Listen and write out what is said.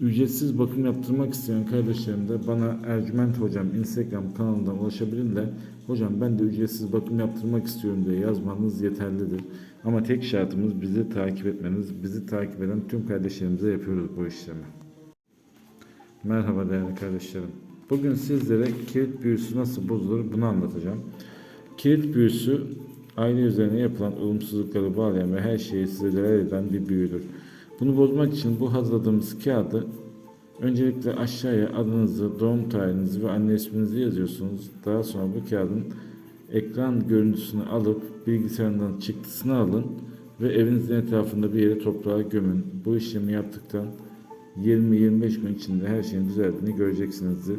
Ücretsiz bakım yaptırmak isteyen kardeşlerim de bana Ercüment Hocam Instagram kanalından ulaşabilirler. Hocam ben de ücretsiz bakım yaptırmak istiyorum diye yazmanız yeterlidir. Ama tek şartımız bizi takip etmeniz. Bizi takip eden tüm kardeşlerimize yapıyoruz bu işlemi. Merhaba değerli kardeşlerim. Bugün sizlere kilit büyüsü nasıl bozulur bunu anlatacağım. Kilit büyüsü aile üzerine yapılan olumsuzlukları bağlayan ve her şeyi size eden bir büyüdür. Bunu bozmak için bu hazırladığımız kağıdı öncelikle aşağıya adınızı, doğum tarihinizi ve anne isminizi yazıyorsunuz. Daha sonra bu kağıdın ekran görüntüsünü alıp bilgisayarından çıktısını alın ve evinizin etrafında bir yere toprağa gömün. Bu işlemi yaptıktan 20-25 gün içinde her şeyin düzeldiğini göreceksinizdir.